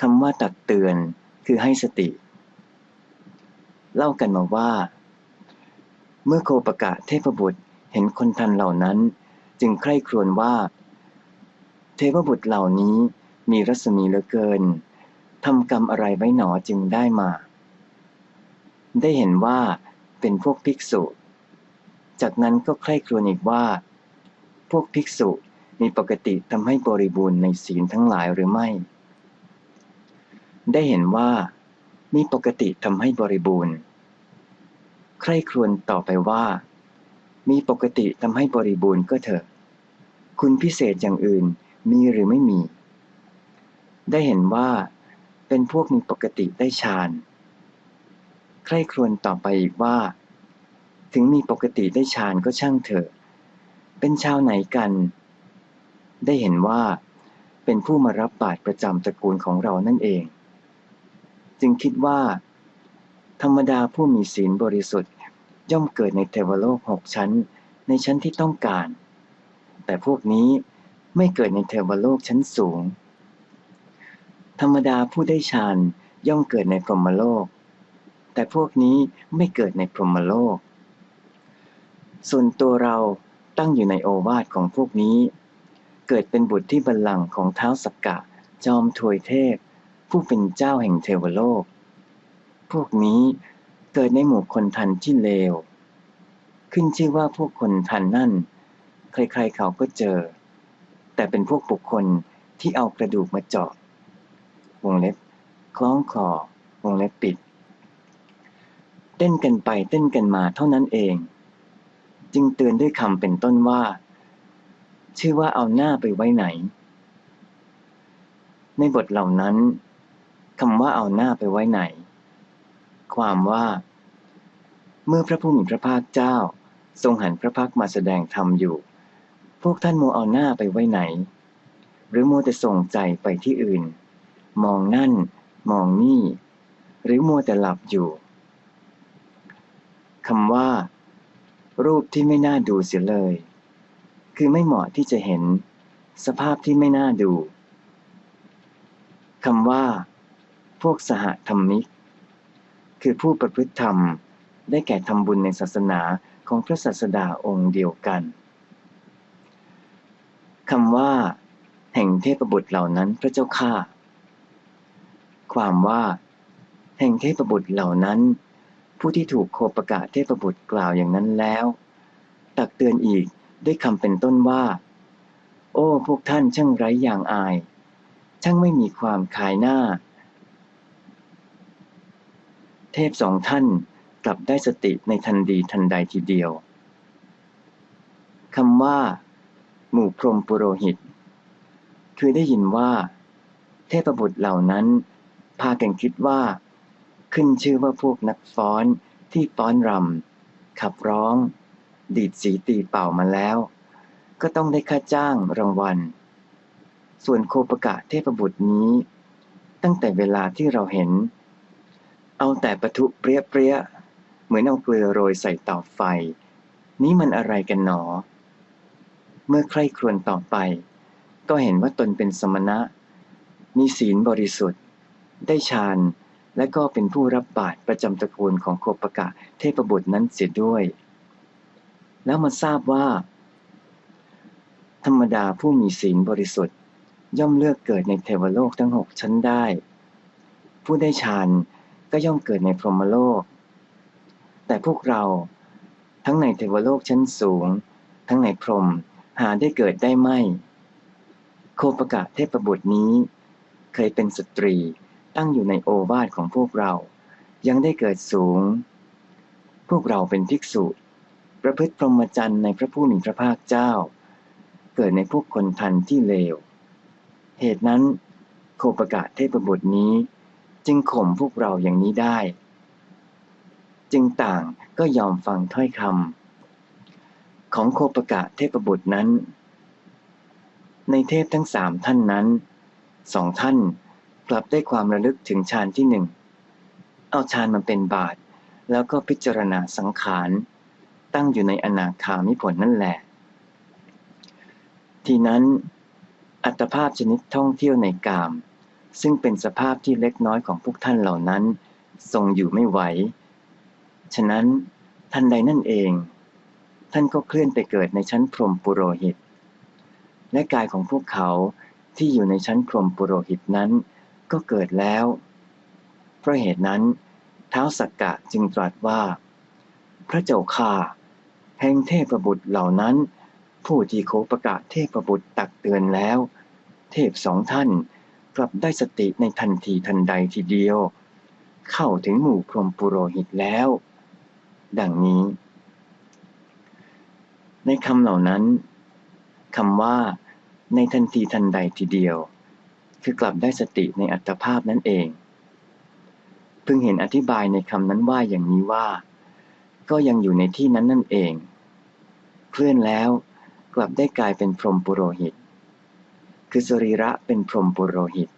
คำว่าตักเตือนคือให้สติ เล่ากันมาว่า เมื่อโคปกะเทพบุตรเห็นคนทันเหล่านั้นจึงใคร่ครวญว่า เทพบุตรเหล่านี้มีรัศมีเหลือเกินทำกรรมอะไรไว้หนอจึงได้มา ได้เห็นว่าเป็นพวกภิกษุ จากนั้นก็ใคร่ครวญอีกว่า พวกภิกษุมีปกติทำให้บริบูรณ์ในศีลทั้งหลายหรือไม่ ได้เห็นว่ามีปกติทำให้บริบูรณ์ ใคร่ครวญต่อไปว่า มีปกติทำให้บริบูรณ์ก็เถอะ คุณพิเศษอย่างอื่นมีหรือไม่มี ได้เห็นว่าเป็นพวกมีปกติได้ฌาน ใคร่ครวญต่อไปอีกว่า ถึงมีปกติได้ฌานก็ช่างเถอะ เป็นชาวไหนกัน ได้เห็นว่าเป็นผู้มารับบาตรประจำตระกูลของเรานั่นเอง จึงคิดว่า ธรรมดาผู้มีศีลบริสุทธิ์ ย่อมเกิดในเทวโลกหกชั้น ในชั้นที่ต้องการ แต่พวกนี้ไม่เกิดในเทวโลกชั้นสูง ธรรมดาผู้ได้ฌานย่อมเกิดในพรหมโลก แต่พวกนี้ไม่เกิดในพรหมโลก ส่วนตัวเราตั้งอยู่ในโอวาทของพวกนี้ เกิดเป็นบุตรที่บัลลังก์ของเท้าสักกะ จอมถวยเทพ ผู้เป็นเจ้าแห่งเทวโลก พวกนี้เกิดในหมู่คนทันที่เลว ขึ้นชื่อว่าพวกคนทันนั่น ใครๆเขาก็เจอ แต่เป็นพวกบุคคลที่เอากระดูกมาเจาะวงเล็บ คล้องคอวงเล็บปิด เต้นกันไปเต้นกันมาเท่านั้นเอง จึงเตือนด้วยคำเป็นต้นว่า ชื่อว่าเอาหน้าไปไว้ไหน ในบทเหล่านั้น คำว่าเอาหน้าไปไว้ไหน ความว่า เมื่อพระผู้มีพระภาคเจ้า ทรงหันพระพักมาแสดงธรรมอยู่ พวกท่านโมเอาหน้าไปไว้ไหน หรือโมแต่ส่งใจไปที่อื่น มองนั่น มองนี่ หรือมัวแต่หลับอยู่คำว่า รูปที่ไม่น่าดูเสียเลย คือไม่เหมาะที่จะเห็น สภาพที่ไม่น่าดูคำว่า พวกสหธรรมิก คือผู้ประพฤติธรรม ได้แก่ทำบุญในศาสนาของพระศาสดาองค์เดียวกันคำว่า แห่งเทพบุตรเหล่านั้นพระเจ้าข้าความว่า แห่งเทพบุตรเหล่านั้น ผู้ที่ถูกโคประกาศเทพบุตรกล่าวอย่างนั้นแล้ว ตักเตือนอีกด้วยคำเป็นต้นว่า โอ้ พวกท่านช่างไร้อย่างอาย ช่างไม่มีความขายหน้า เทพสองท่านกลับได้สติในทันดีทันใดทีเดียวคำว่า หมู่พรมปุโรหิต คือได้ยินว่า เทพบุตรเหล่านั้น พากันคิดว่า ขึ้นชื่อว่าพวกนักฟ้อนที่ฟ้อนรำขับร้อง ดีดสีตีเป่ามาแล้ว ก็ต้องได้ค่าจ้างรางวัล ส่วนโคปกะเทพบุตรนี้ ตั้งแต่เวลาที่เราเห็น เอาแต่ปะทุเปรี้ยเปรี้ยเหมือนเอาเกลือโรยใส่เตาไฟ นี้มันอะไรกันหนอ เมื่อใคร่ครวญต่อไป ก็เห็นว่าตนเป็นสมณะ มีศีลบริสุทธิ์ ได้ฌานและก็เป็นผู้รับบาตรประจำตระกูลของโคปกะเทพบุตรนั้นเสียด้วย แล้วมาทราบว่า ธรรมดาผู้มีศีลบริสุทธิ์ ย่อมเลือกเกิดในเทวโลกทั้งหกชั้นได้ ผู้ได้ฌาน ก็ย่อมเกิดในพรหมโลก แต่พวกเราทั้งในเทวโลกชั้นสูง ทั้งในพรหมหาได้เกิดได้ไม่ โคปกะเทพบุตรนี้ เคยเป็นสตรีตั้งอยู่ในโอวาทของพวกเรา ยังได้เกิดสูง พวกเราเป็นภิกษุ ประพฤติพรหมจรรย์ในพระผู้มีพระภาคเจ้า เกิดในพวกคนทันที่เลว เหตุนั้น โคปกะเทพบุตรนี้ จึงข่มพวกเราอย่างนี้ได้ จึงต่างก็ยอมฟังถ้อยคำของโคปกะเทพบุตรนั้น ในเทพทั้งสามท่านนั้นสองท่านกลับได้ความระลึกถึงฌานที่หนึ่งเอาฌานมาเป็นบาท แล้วก็พิจารณาสังขารตั้งอยู่ในอนาคามิผลนั่นแหละ ทีนั้นอัตภาพชนิดท่องเที่ยวในกาม ซึ่งเป็นสภาพที่เล็กน้อยของพวกท่านเหล่านั้น ทรงอยู่ไม่ไหว ฉะนั้นทันใดนั่นเอง ท่านก็เคลื่อนไปเกิดในชั้นพรหมปุโรหิต และกายของพวกเขาที่อยู่ในชั้นพรหมปุโรหิตนั้น ก็เกิดแล้ว เพราะเหตุนั้น เท้าสักกะจึงตรัสว่า พระเจ้าข่าแห่งเทพบุตรเหล่านั้น ผู้ที่โคประกาศเทพบุตรตักเตือนแล้ว เทพสองท่าน กลับได้สติในทันทีทันใดทีเดียว เข้าถึงหมู่พรหมปุโรหิตแล้ว ดังนี้ ในคำเหล่านั้นคำว่า ในทันทีทันใดทีเดียว คือกลับได้สติในอัตภาพนั่นเองเพึงเห็นอธิบายในคำนั้นว่าอย่างนี้ว่า ก็ยังอยู่ในที่นั้นนั่นเอง เคลื่อนแล้วกลับได้กลายเป็นพรหมปุโรหิต คือสรีระเป็นพรหมปุโรหิต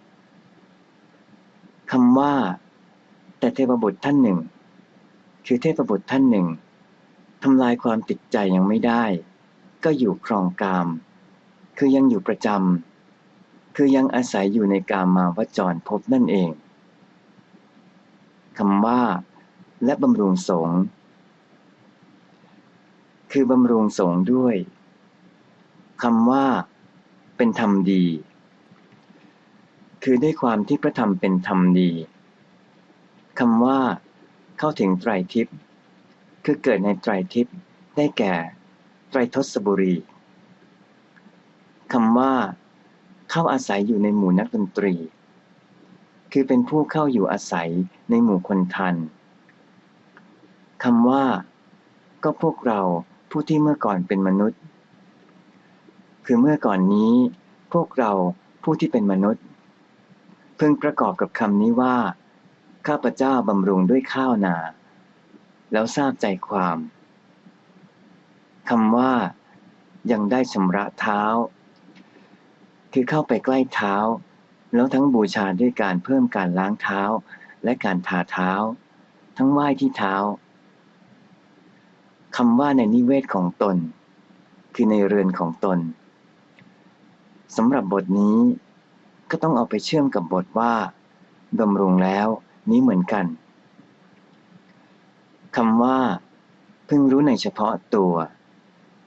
คำว่า แต่เทพบุตรท่านหนึ่ง คือเทพบุตรท่านหนึ่งทำลายความติดใจยังไม่ได้ ก็อยู่ครองกาม คือยังอยู่ประจำคือยังอาศัยอยู่ในกามมาวจรพบนั่นเองคำว่า และบำรุงสงคือบำรุงสงด้วยคำว่า เป็นธรรมดี คือด้วยความที่พระธรรมเป็นธรรมดีคำว่า เข้าถึงไตรทิพย์คือเกิดในไตรทิพย์ได้แก่ ไตรทศบุรีคำว่า เข้าอาศัยอยู่ในหมู่นักดนตรี คือเป็นผู้เข้าอยู่อาศัยในหมู่คนทันคำว่า ก็พวกเราผู้ที่เมื่อก่อนเป็นมนุษย์ คือเมื่อก่อนนี้ พวกเราผู้ที่เป็นมนุษย์ เพิ่งประกอบกับคำนี้ว่า ข้าพเจ้าบำรุงด้วยข้าวนา แล้วทราบใจความคำว่า ยังได้ชำระเท้า คือเข้าไปใกล้เท้า แล้วทั้งบูชาด้วยการเพิ่มการล้างเท้าและการทาเท้า ทั้งไหว้ที่เท้าคำว่าในนิเวศของตน คือในเรือนของตน สำหรับบทนี้ ก็ต้องเอาไปเชื่อมกับบทว่าบำรงแล้วนี้เหมือนกันคำว่า พึงรู้ในเฉพาะตัว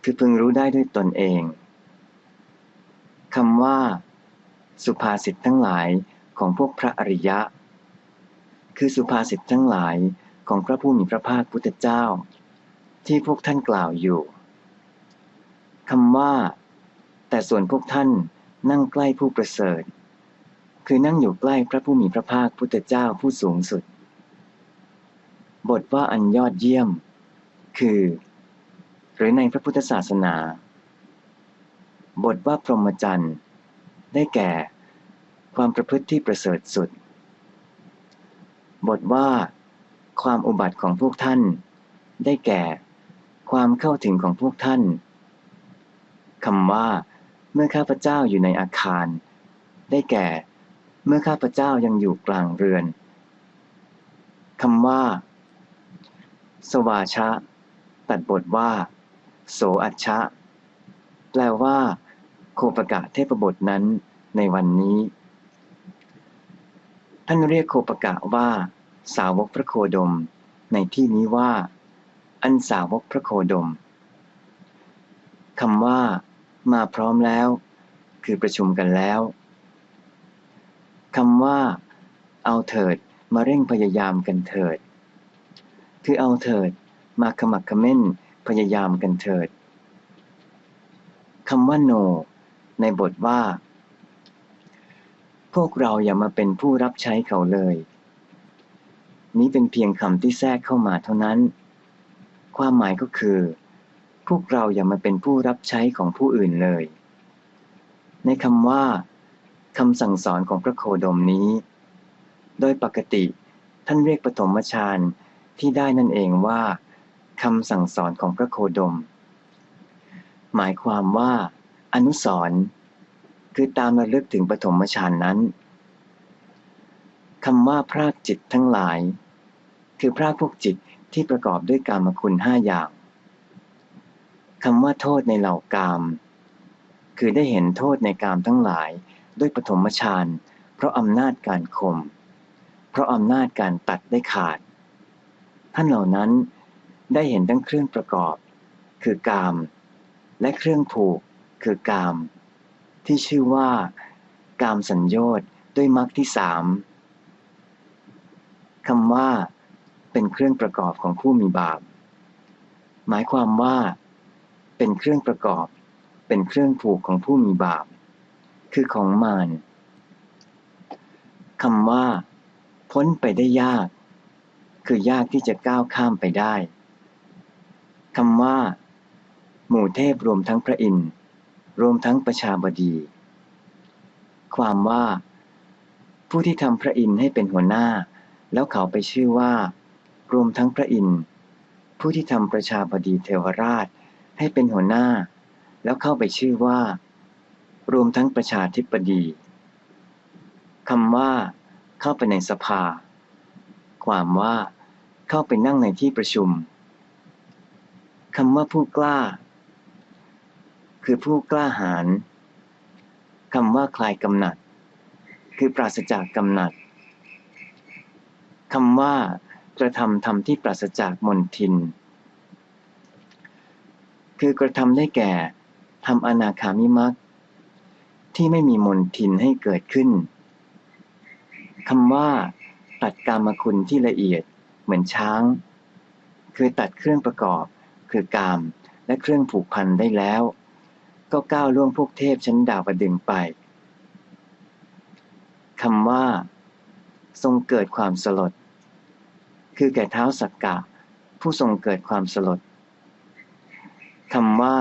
คือพึงรู้ได้ด้วยตนเองคำว่า สุภาษิตทั้งหลายของพวกพระอริยะ คือสุภาษิตทั้งหลายของพระผู้มีพระภาคพุทธเจ้า ที่พวกท่านกล่าวอยู่คำว่า แต่ส่วนพวกท่านนั่งใกล้ผู้ประเสริฐ คือนั่งอยู่ใกล้พระผู้มีพระภาคพุทธเจ้าผู้สูงสุด บทว่าอันยอดเยี่ยม คือ หรือในพระพุทธศาสนา บทว่าพรหมจรรย์ได้แก่ ความประพฤติที่ประเสริฐสุด บทว่า ความอุบัติของพวกท่าน ได้แก่ ความเข้าถึงของพวกท่านคำว่า เมื่อข้าพเจ้าอยู่ในอาคาร ได้แก่ เมื่อข้าพเจ้ายังอยู่กลางเรือนคำว่า สวาชะ ตัดบทว่า โสอัชชะ แปลว่า โคปกะเทพบทนั้น ในวันนี้ ท่านเรียกโคปกะว่า สาวกพระโคดม ในที่นี้ว่า อันสาวกพระโคดมคำว่า มาพร้อมแล้ว คือประชุมกันแล้วคำว่า เอาเถิดมาเร่งพยายามกันเถิด คือเอาเถิดมาขมักขม้นพยายามกันเถิดคำว่าโน ในบทว่า พวกเราอย่ามาเป็นผู้รับใช้เขาเลย นี้เป็นเพียงคำที่แทรกเข้ามาเท่านั้น ความหมายก็คือ พวกเราอย่ามาเป็นผู้รับใช้ของผู้อื่นเลย ในคำว่าคำสั่งสอนของพระโคดมนี้ โดยปกติท่านเรียกปฐมฌานที่ได้นั่นเองว่าคำสั่งสอนของพระโคดม หมายความว่า อนุสรคือตามระลึกถึงปฐมฌานนั้นคำว่าพรากจิตทั้งหลาย คือพรากพวกจิตที่ประกอบด้วยกามคุณห้าอย่าง คำว่าโทษในเหล่ากาม คือได้เห็นโทษในกามทั้งหลาย ด้วยปฐมฌานเพราะอำนาจการข่มเพราะอำนาจการตัดได้ขาด ท่านเหล่านั้นได้เห็นทั้งเครื่องประกอบ คือกาม และเครื่องผูก คือกาม ที่ชื่อว่า กามสัญญชน์ด้วยมรรคที่สามคำว่า เป็นเครื่องประกอบของผู้มีบาป หมายความว่า เป็นเครื่องประกอบ เป็นเครื่องผูกของผู้มีบาป คือของมารคำว่า พ้นไปได้ยาก คือยากที่จะก้าวข้ามไปได้คำว่า หมู่เทพรวมทั้งพระอินทร์รวมทั้งประชาบดี ความว่า ผู้ที่ทำพระอินทร์ให้เป็นหัวหน้า แล้วเขาไปชื่อว่า รวมทั้งพระอินทร์ผู้ที่ทำประชาบดีเทวราช ให้เป็นหัวหน้า แล้วเข้าไปชื่อว่า รวมทั้งประชาธิปดีคำว่า เข้าไปในสภา ความว่า เข้าไปนั่งในที่ประชุมคำว่าผู้กล้า คือผู้กล้าหาญคำว่าคลายกำหนัด คือปราศจากกำหนัดคำว่ากระทำทำที่ปราศจากมนทิน คือกระทำได้แก่ทำอนาคามิมักที่ไม่มีมนทินให้เกิดขึ้นคำว่า ตัดกามคุณที่ละเอียดเหมือนช้าง คือตัดเครื่องประกอบ คือกามและเครื่องผูกพันได้แล้ว ก็ก้าวล่วงพวกเทพชั้นดาวประดึงไปคำว่า ทรงเกิดความสลด คือแก่เท้าสักกะ ผู้ทรงเกิดความสลด คำว่า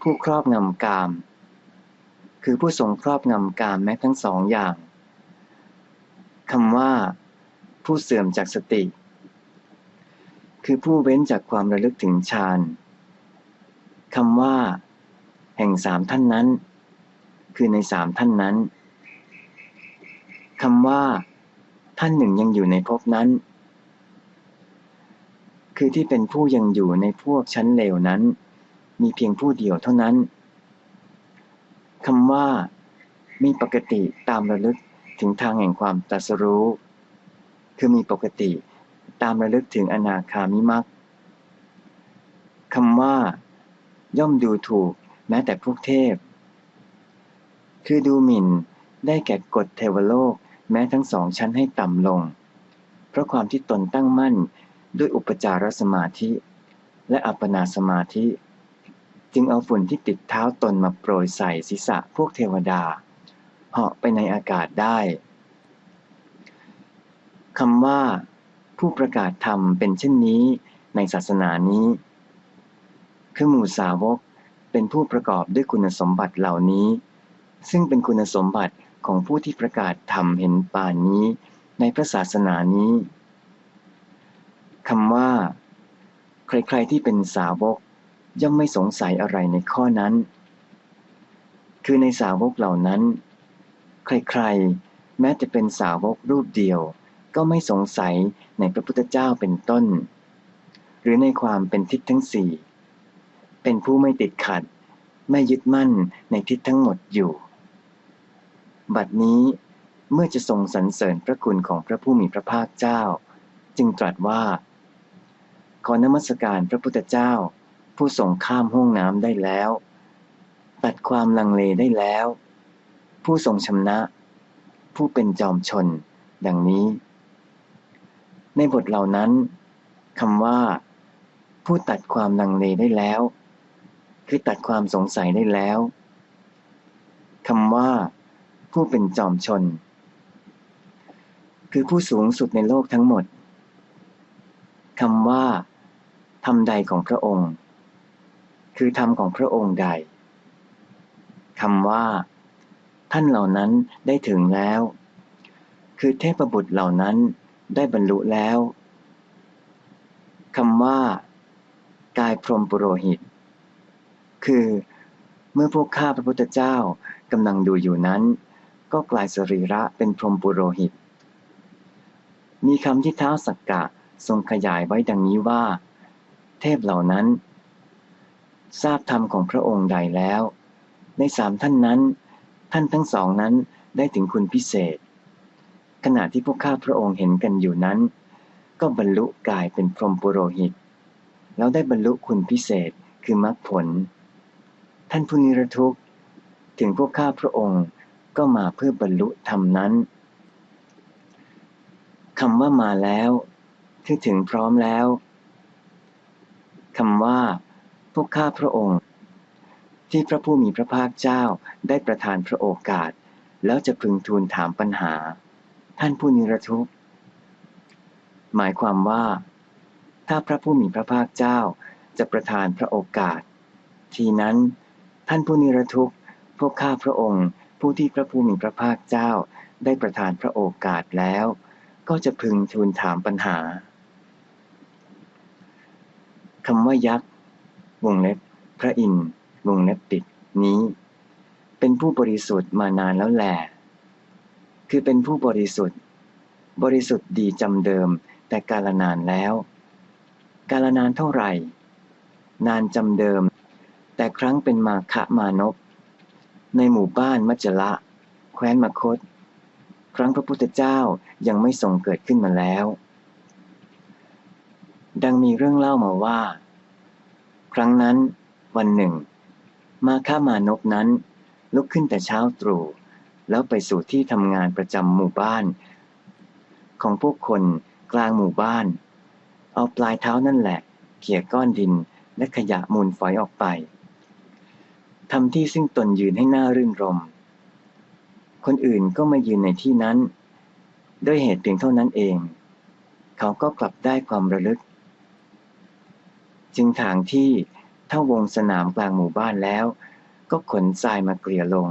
ผู้ครอบงำกาม คือผู้ทรงครอบงำกามแม้ทั้งสองอย่างคำว่า ผู้เสื่อมจากสติ คือผู้เว้นจากความระลึกถึงฌานคำว่า แห่งสามท่านนั้น คือในสามท่านนั้นคำว่า ท่านหนึ่งยังอยู่ในภพนั้น คือที่เป็นผู้ยังอยู่ในพวกชั้นเลวนั้น มีเพียงผู้เดียวเท่านั้นคำว่า มีปกติตามระลึกถึงทางแห่งความตรัสรู้ คือมีปกติตามระลึกถึงอนาคามิมักคำว่า ย่อมดูถูกแม้แต่พวกเทพ คือดูหมิ่นได้แก่กฎเทวโลกแม้ทั้งสองชั้นให้ต่ำลง เพราะความที่ตนตั้งมั่นด้วยอุปจารสมาธิ และอัปปนาสมาธิ จึงเอาฝุ่นที่ติดเท้าตนมาโปรยใส่ศีรษะพวกเทวดา เหาะไปในอากาศได้คำว่า ผู้ประกาศธรรมเป็นเช่นนี้ในศาสนานี้ คือหมู่สาวกเป็นผู้ประกอบด้วยคุณสมบัติเหล่านี้ ซึ่งเป็นคุณสมบัติของผู้ที่ประกาศธรรมเห็นป่านนี้ในพระศาสนานี้คำว่า ใครๆที่เป็นสาวก ย่อมไม่สงสัยอะไรในข้อนั้น คือในสาวกเหล่านั้น ใครๆ แม้จะเป็นสาวกรูปเดียว ก็ไม่สงสัยในพระพุทธเจ้าเป็นต้น หรือในความเป็นทิศทั้งสี่ เป็นผู้ไม่ติดขัด ไม่ยึดมั่นในทิศทั้งหมดอยู่ บัดนี้เมื่อจะทรงสรรเสริญพระคุณของพระผู้มีพระภาคเจ้า จึงตรัสว่า ขอนมัสการพระพุทธเจ้า ผู้ทรงข้ามห้องน้ำได้แล้ว ตัดความลังเลได้แล้ว ผู้ทรงชำนะ ผู้เป็นจอมชน ดังนี้ ในบทเหล่านั้นคำว่า ผู้ตัดความลังเลได้แล้ว คือตัดความสงสัยได้แล้วคำว่า ผู้เป็นจอมชน คือผู้สูงสุดในโลกทั้งหมดคำว่าทำใดของพระองค์ คือธรรมของพระองค์ใดคำว่า ท่านเหล่านั้นได้ถึงแล้ว คือเทพบุตรเหล่านั้นได้บรรลุแล้วคำว่า กายพรหมปุโรหิต คือเมื่อพวกข้าพระพุทธเจ้ากำลังดูอยู่นั้น ก็กลายสรีระเป็นพรหมปุโรหิต มีคำที่เท้าสักกะทรงขยายไว้ดังนี้ว่า เทพเหล่านั้น ทราบธรรมของพระองค์ใดแล้ว ในสามท่านนั้น ท่านทั้งสองนั้นได้ถึงคุณพิเศษ ขณะที่พวกข้าพระองค์เห็นกันอยู่นั้น ก็บรรลุกายเป็นพรหมปุโรหิต แล้วได้บรรลุคุณพิเศษคือมรรคผล ท่านผู้นิรทุกข์ถึงพวกข้าพระองค์ก็มาเพื่อบรรลุธรรมนั้นคำว่ามาแล้ว คือถึงพร้อมแล้วคำว่า พวกข้าพระองค์ ที่พระผู้มีพระภาคเจ้าได้ประทานพระโอกาส แล้วจะพึงทูลถามปัญหา ท่านผู้นิรทุกข์หมายความว่า ถ้าพระผู้มีพระภาคเจ้าจะประทานพระโอกาส ทีนั้น ท่านผู้นิรทุกข์พวกข้าพระองค์ ผู้ที่พระผู้มีพระภาคเจ้าได้ประทานพระโอกาสแล้ว ก็จะพึงทูลถามปัญหาคำว่ายักษ์ วงเล็บพระอินทร์วงเล็บปิดนี้ เป็นผู้บริสุทธิ์มานานแล้วแหละคือเป็นผู้บริสุทธิ์ บริสุทธิ์ดีจำเดิมแต่กาลนานแล้ว กาลนานเท่าไหร่ นานจำเดิม แต่ครั้งเป็นมาคะมานพในหมู่บ้านมัจจละ แคว้นมคต ครั้งพระพุทธเจ้ายังไม่ทรงเกิดขึ้นมาแล้ว ดังมีเรื่องเล่ามาว่า ครั้งนั้น วันหนึ่ง มาค้ามานพนั้น ลุกขึ้นแต่เช้าตรู่แล้วไปสู่ที่ทำงานประจำหมู่บ้าน ของพวกคนกลางหมู่บ้าน เอาปลายเท้านั่นแหละ เขี่ยก้อนดินและขยะมูลฝอยออกไปทำที่ซึ่งตนยืนให้หน่ารื่นรม คนอื่นก็มายืนในที่นั้น ด้วยเหตุเพียงเท่านั้นเอง เขาก็กลับได้ความระลึก จึงถางที่เท่าวงสนามกลางหมู่บ้านแล้ว ก็ขนทรายมาเกลี่ยลง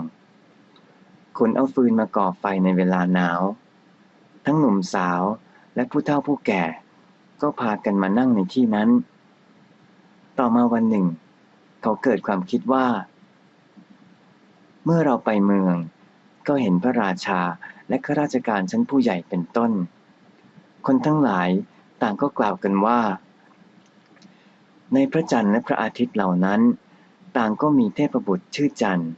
ขนเอาฟืนมาก่อไฟในเวลาหนาว ทั้งหนุ่มสาวและผู้เฒ่าผู้แก่ ก็พากันมานั่งในที่นั้น ต่อมาวันหนึ่ง เขาเกิดความคิดว่า เมื่อเราไปเมือง ก็เห็นพระราชาและข้าราชการชั้นผู้ใหญ่เป็นต้น คนทั้งหลายต่างก็กล่าวกันว่า ในพระจันทร์และพระอาทิตย์เหล่านั้น ต่างก็มีเทพบุตรชื่อจันทร์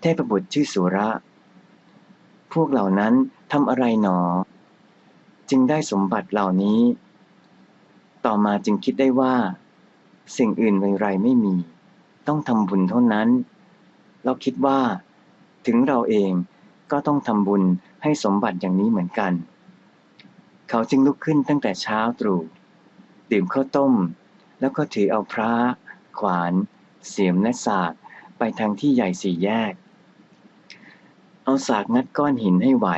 เทพบุตรชื่อสุระ พวกเหล่านั้นทำอะไรหนอ จึงได้สมบัติเหล่านี้ ต่อมาจึงคิดได้ว่า สิ่งอื่นไรไม่มี ต้องทำบุญเท่านั้น เราคิดว่า ถึงเราเองก็ต้องทำบุญให้สมบัติอย่างนี้เหมือนกัน เขาจึงลุกขึ้นตั้งแต่เช้าตรู่ดื่มข้าวต้ม แล้วก็ถือเอาพระ ขวาน เสียมและสากไปทางที่ใหญ่สี่แยก เอาสากงัดก้อนหินให้ไหว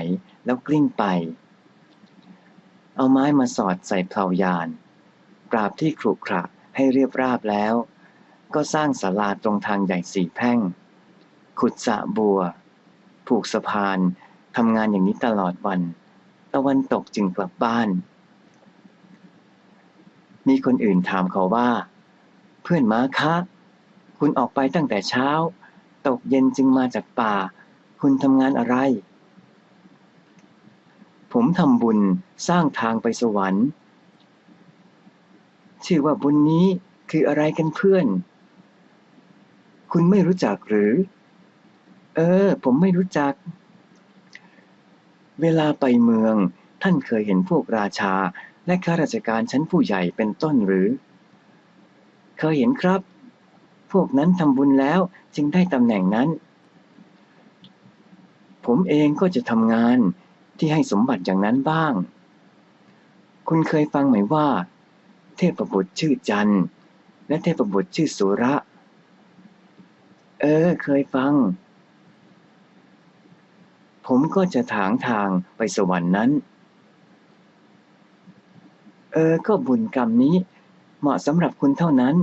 แล้วกลิ้งไป เอาไม้มาสอดใส่เพลายาน ปราบที่ขรุขระให้เรียบราบแล้ว ก็สร้างศาลาตรงทางใหญ่สี่แพ่ง ขุดสะบัว ผูกสะพานทำงานอย่างนี้ตลอดวัน ตะวันตกจึงกลับบ้าน มีคนอื่นถามเขาว่า เพื่อนมาคะ คุณออกไปตั้งแต่เช้า ตกเย็นจึงมาจากป่า คุณทำงานอะไร ผมทำบุญสร้างทางไปสวรรค์ ชื่อว่าบุญนี้คืออะไรกันเพื่อน คุณไม่รู้จักหรือ เออ ผมไม่รู้จัก เวลาไปเมืองท่านเคยเห็นพวกราชา และข้าราชการชั้นผู้ใหญ่เป็นต้นหรือ เคยเห็นครับ พวกนั้นทำบุญแล้วจึงได้ตำแหน่งนั้น ผมเองก็จะทำงานที่ให้สมบัติอย่างนั้นบ้าง คุณเคยฟังไหมว่า เทพบุตรชื่อจันและเทพบุตรชื่อสุระ เออ เคยฟัง ผมก็จะถางทางไปสวรรค์นั้น เออ ก็บุญกรรมนี้ เหมาะสำหรับคุณเท่านั้น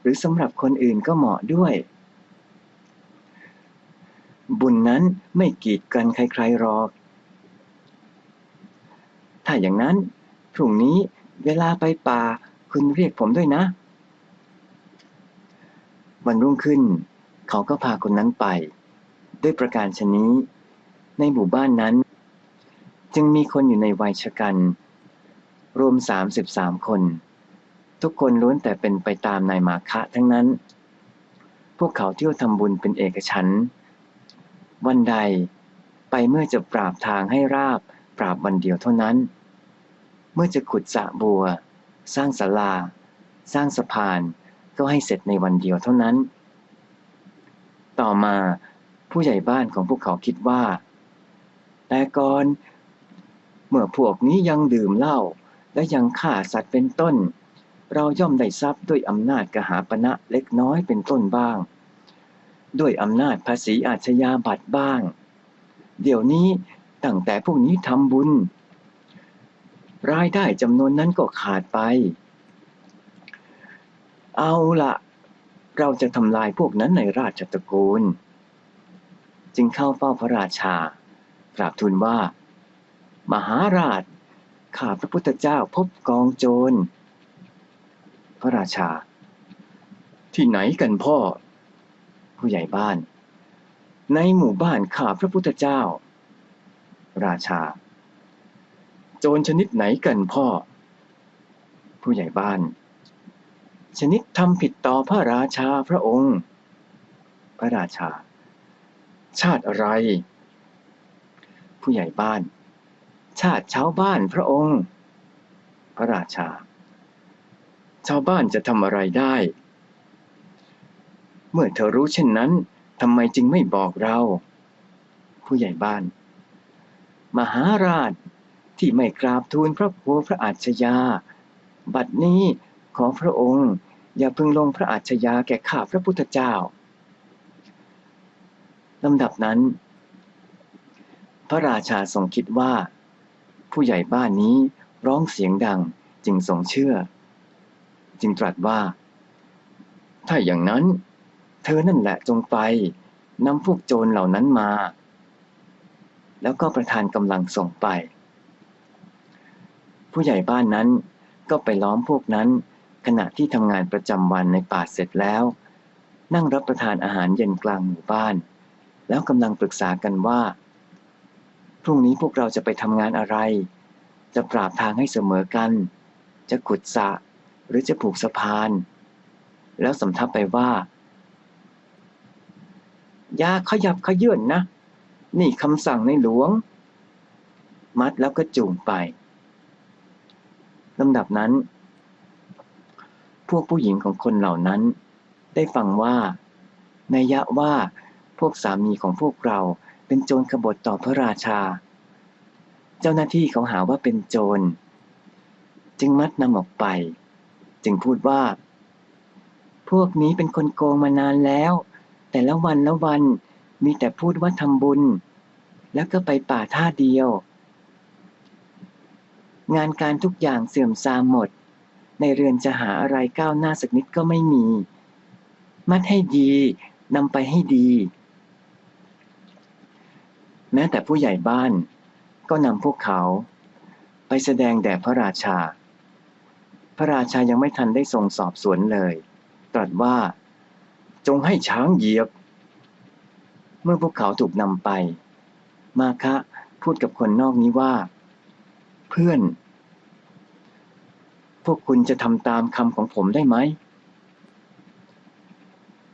หรือสำหรับคนอื่นก็เหมาะด้วย บุญนั้นไม่กีดกันใครๆหรอก ถ้าอย่างนั้นพรุ่งนี้เวลาไปป่าคุณเรียกผมด้วยนะ วันรุ่งขึ้น เขาก็พาคนนั้นไป ด้วยประการชนี้ ในหมู่บ้านนั้น จึงมีคนอยู่ในวัยชะกัน รวมสามสิบสามคน ทุกคนล้วนแต่เป็นไปตามนายมาคะทั้งนั้น พวกเขาเที่ยวทำบุญเป็นเอกฉันวันใดไปเมื่อจะปราบทางให้ราบปราบวันเดียวเท่านั้น เมื่อจะขุดสะบัว สร้างศาลา สร้างสะพานก็ให้เสร็จในวันเดียวเท่านั้น ต่อมาผู้ใหญ่บ้านของพวกเขาคิดว่า แต่ก่อน เมื่อพวกนี้ยังดื่มเหล้า และยังฆ่าสัตว์เป็นต้น เราย่อมได้ทรัพย์ด้วยอำนาจกหาปณะเล็กน้อยเป็นต้นบ้าง ด้วยอำนาจภาษีอาชญาบัตรบ้าง เดี๋ยวนี้ตั้งแต่พวกนี้ทำบุญ รายได้จำนวนนั้นก็ขาดไป เอาละเราจะทำลายพวกนั้นในราชตระกูล จึงเข้าเฝ้าพระราชากราบทูลว่า มหาราช ข้าพระพุทธเจ้าพบกองโจร พระราชา ที่ไหนกันพ่อ ผู้ใหญ่บ้าน ในหมู่บ้านข้าพระพุทธเจ้า ราชา โจรชนิดไหนกันพ่อ ผู้ใหญ่บ้าน ชนิดทำผิดต่อพระราชาพระองค์ พระราชา ชาติอะไร ผู้ใหญ่บ้าน ชาติชาวบ้านพระองค์ พระราชา ชาวบ้านจะทำอะไรได้ เมื่อเธอรู้เช่นนั้นทำไมจึงไม่บอกเรา ผู้ใหญ่บ้าน มหาราชที่ไม่กราบทูลพระโพพระอัจฉยา บัดนี้ขอพระองค์ อย่าพึงลงพระอัจฉยาแก่ข้าพระพุทธเจ้าลำดับนั้น พระราชาทรงคิดว่า ผู้ใหญ่บ้านนี้ร้องเสียงดังจึงทรงเชื่อ จึงตรัสว่า ถ้าอย่างนั้น เธอนั่นแหละจงไปนำพวกโจรเหล่านั้นมา แล้วก็ประทานกำลังส่งไป ผู้ใหญ่บ้านนั้นก็ไปล้อมพวกนั้น ขณะที่ทำงานประจำวันในป่าเสร็จแล้ว นั่งรับประทานอาหารเย็นกลางหมู่บ้าน แล้วกำลังปรึกษากันว่า พรุ่งนี้พวกเราจะไปทำงานอะไร จะปราบทางให้เสมอกัน จะขุดสะหรือจะผูกสะพาน แล้วสำทับไปว่าอย่าขยับขยื่นนะ นี่คำสั่งในหลวง มัดแล้วก็จูงไปลำดับนั้น พวกผู้หญิงของคนเหล่านั้น ได้ฟังว่าในยะว่าพวกสามีของพวกเรา เป็นโจรขบฏต่อพระราชา เจ้าหน้าที่เขาหาว่าเป็นโจร จึงมัดนำออกไป จึงพูดว่า พวกนี้เป็นคนโกงมานานแล้ว แต่ละวันละวันมีแต่พูดว่าทำบุญ แล้วก็ไปป่าท่าเดียว งานการทุกอย่างเสื่อมทรามหมด ในเรือนจะหาอะไรก้าวหน้าสักนิดก็ไม่มี มัดให้ดีนำไปให้ดี แม้แต่ผู้ใหญ่บ้าน ก็นำพวกเขา ไปแสดงแด่พระราชา พระราชายังไม่ทันได้ทรงสอบสวนเลย ตรัสว่า จงให้ช้างเหยียบ เมื่อพวกเขาถูกนำไป มาคะพูดกับคนนอกนี้ว่า เพื่อน พวกคุณจะทำตามคำของผมได้ไหม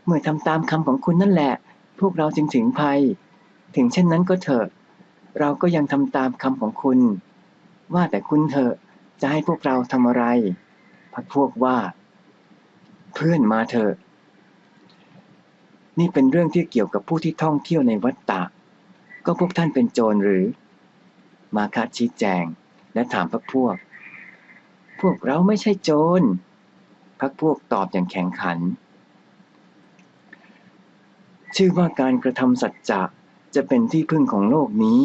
เมื่อทำตามคำของคุณนั่นแหละ พวกเราจึงถึงภัย ถึงเช่นนั้นก็เถอะ เราก็ยังทำตามคำของคุณ ว่าแต่คุณเถอะจะให้พวกเราทำอะไร พักพวกว่า เพื่อนมาเถอะ นี่เป็นเรื่องที่เกี่ยวกับผู้ที่ท่องเที่ยวในวัดตะ ก็พวกท่านเป็นโจรหรือ มาคาชี้แจง และถามพักพวก พวกเราไม่ใช่โจรพักพวกตอบอย่างแข็งขัน ชื่อว่าการกระทำสัจจะ จะเป็นที่พึ่งของโลกนี้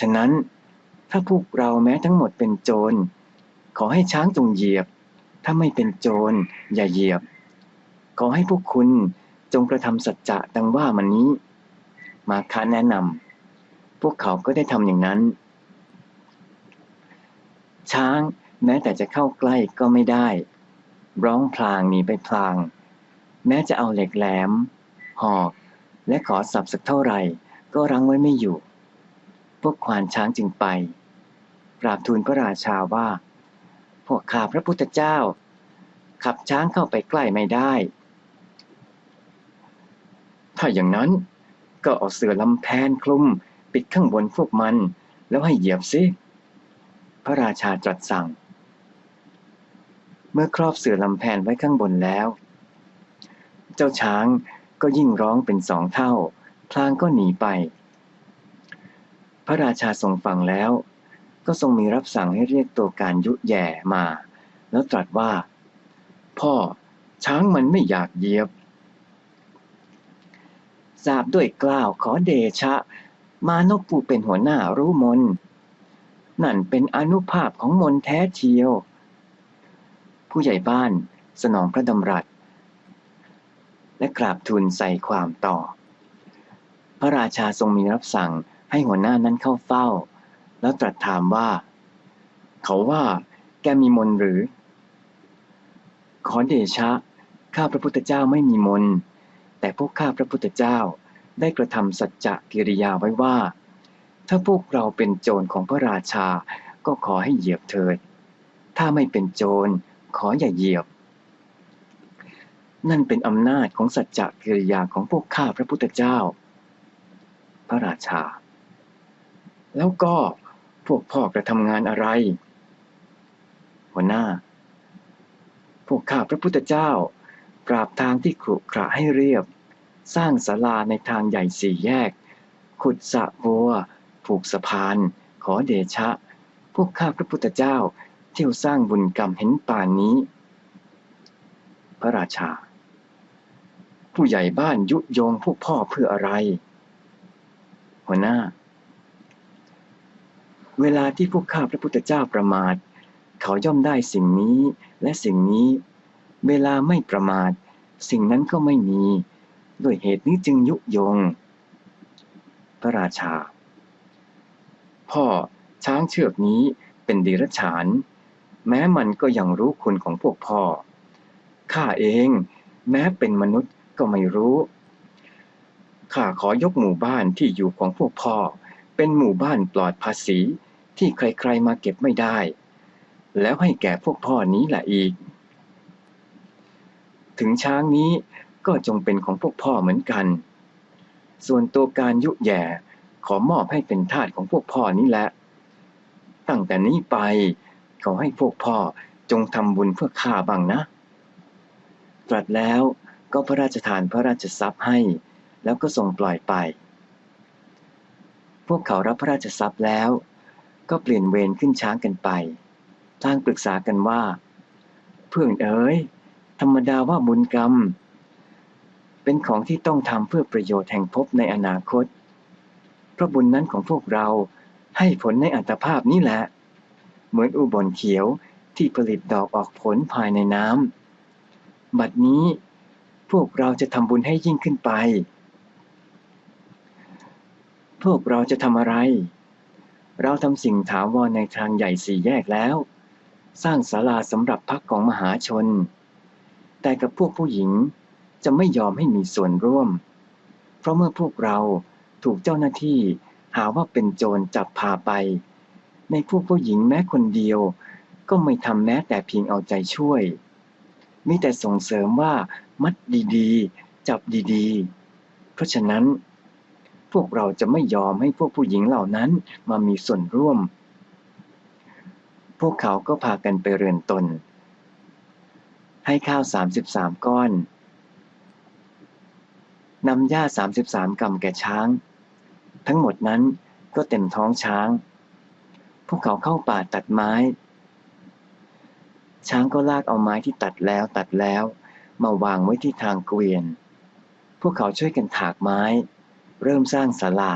ฉะนั้นถ้าพวกเราแม้ทั้งหมดเป็นโจร ขอให้ช้างจงเหยียบ ถ้าไม่เป็นโจรอย่าเหยียบ ขอให้พวกคุณจงกระทำสัจจะดังว่ามันนี้ มาค้าแนะนำพวกเขาก็ได้ทำอย่างนั้น ช้างแม้แต่จะเข้าใกล้ก็ไม่ได้ ร้องพลางหนีไปพลาง แม้จะเอาเหล็กแหลม หอก และขอสับสักเท่าไหร่ ก็รั้งไว้ไม่อยู่ พวกควานช้างจึงไปกราบทูลพระราชาว่า พวกข้าพระพุทธเจ้า ขับช้างเข้าไปใกล้ไม่ได้ ถ้าอย่างนั้นก็เอาเสือลำแพนคลุมปิดข้างบนพวกมัน แล้วให้เหยียบซิ พระราชาตรัสสั่ง เมื่อครอบเสื่อลำแพนไว้ข้างบนแล้ว เจ้าช้างก็ยิ่งร้องเป็นสองเท่า พลางก็หนีไป พระราชาทรงฟังแล้ว ก็ทรงมีรับสั่งให้เรียกตัวการยุแย่มา แล้วตรัสว่า พ่อช้างมันไม่อยากเหยียบทราบด้วยกล่าวขอเดชะ มานพผู้เป็นหัวหน้ารู้มน นั่นเป็นอนุภาพของมนแท้เชียว ผู้ใหญ่บ้านสนองพระดำรัส และกราบทูลใส่ความต่อ พระราชาทรงมีรับสั่งให้หัวหน้านั้นเข้าเฝ้า แล้วตรัสถามว่า เขาว่าแกมีมนหรือ ขอเดชะ ข้าพระพุทธเจ้าไม่มีมน แต่พวกข้าพระพุทธเจ้าได้กระทำสัจจะกิริยาไว้ว่า ถ้าพวกเราเป็นโจรของพระราชา ก็ขอให้เหยียบเถิด ถ้าไม่เป็นโจรขออย่าเหยียบ นั่นเป็นอำนาจของสัจจะกิริยาของพวกข้าพระพุทธเจ้า ระราชา แล้วก็พวกพ่อกระทำงานอะไร หัวหน้า พวกข้าพระพุทธเจ้า ปราบทางที่ขรุขระให้เรียบ สร้างศาลาในทางใหญ่สี่แยก ขุดสะบัว ผูกสะพาน ขอเดชะ พวกข้าพระพุทธเจ้า เที่ยวสร้างบุญกรรมเห็นป่านนี้ พระราชา ผู้ใหญ่บ้านยุยงพวกพ่อเพื่ออะไร หัวหน้า เวลาที่พวกข้าพระพุทธเจ้าประมาท เขาย่อมได้สิ่งนี้และสิ่งนี้ เวลาไม่ประมาท สิ่งนั้นก็ไม่มี ด้วยเหตุนี้จึงยุยง พระราชา พ่อช้างเชือกนี้เป็นดีรฉาน แม้มันก็ยังรู้คุณของพวกพ่อ ข้าเอง แม้เป็นมนุษย์ก็ไม่รู้ ข้าขอยกหมู่บ้านที่อยู่ของพวกพ่อ เป็นหมู่บ้านปลอดภาษีที่ใครๆมาเก็บไม่ได้ แล้วให้แก่พวกพ่อนี้แหละอีก ถึงช้างนี้ก็จงเป็นของพวกพ่อเหมือนกัน ส่วนตัวการยุแย่ขอมอบให้เป็นทาสของพวกพ่อนี้แหละ ตั้งแต่นี้ไป ขอให้พวกพ่อจงทำบุญเพื่อข้าบ้างนะ ตรัสแล้วก็พระราชทานพระราชทรัพย์ให้ แล้วก็ทรงปล่อยไป พวกเขารับพระราชทรัพย์แล้ว ก็เปลี่ยนเวรขึ้นช้างกันไปทางปรึกษากันว่า เพื่อนเอ๋ย ธรรมดาว่าบุญกรรม เป็นของที่ต้องทำเพื่อประโยชน์แห่งภพในอนาคต เพราะบุญนั้นของพวกเราให้ผลในอัตภาพนี้แหละ เหมือนอุบลเขียวที่ผลิตดอกออกผลภายในน้ำบัดนี้พวกเราจะทำบุญให้ยิ่งขึ้นไป พวกเราจะทำอะไร เราทำสิ่งถาวรในทางใหญ่สี่แยกแล้ว สร้างศาลาสำหรับพักของมหาชน แต่กับพวกผู้หญิงจะไม่ยอมให้มีส่วนร่วม เพราะเมื่อพวกเราถูกเจ้าหน้าที่หาว่าเป็นโจรจับพาไป ในพวกผู้หญิงแม้คนเดียว ก็ไม่ทำแม้แต่เพียงเอาใจช่วย มีแต่ส่งเสริมว่ามัดดีๆ จับดีๆ เพราะฉะนั้น พวกเราจะไม่ยอมให้พวกผู้หญิงเหล่านั้นมามีส่วนร่วม พวกเขาก็พากันไปเรือนตน ให้ข้าวสามสิบสามก้อนนำหญ้าสามสิบสามกำแก่ช้าง ทั้งหมดนั้นก็เต็มท้องช้าง พวกเขาเข้าป่าตัดไม้ ช้างก็ลากเอาไม้ที่ตัดแล้วตัดแล้ว มาวางไว้ที่ทางเกวียน พวกเขาช่วยกันถากไม้ เริ่มสร้างศาลา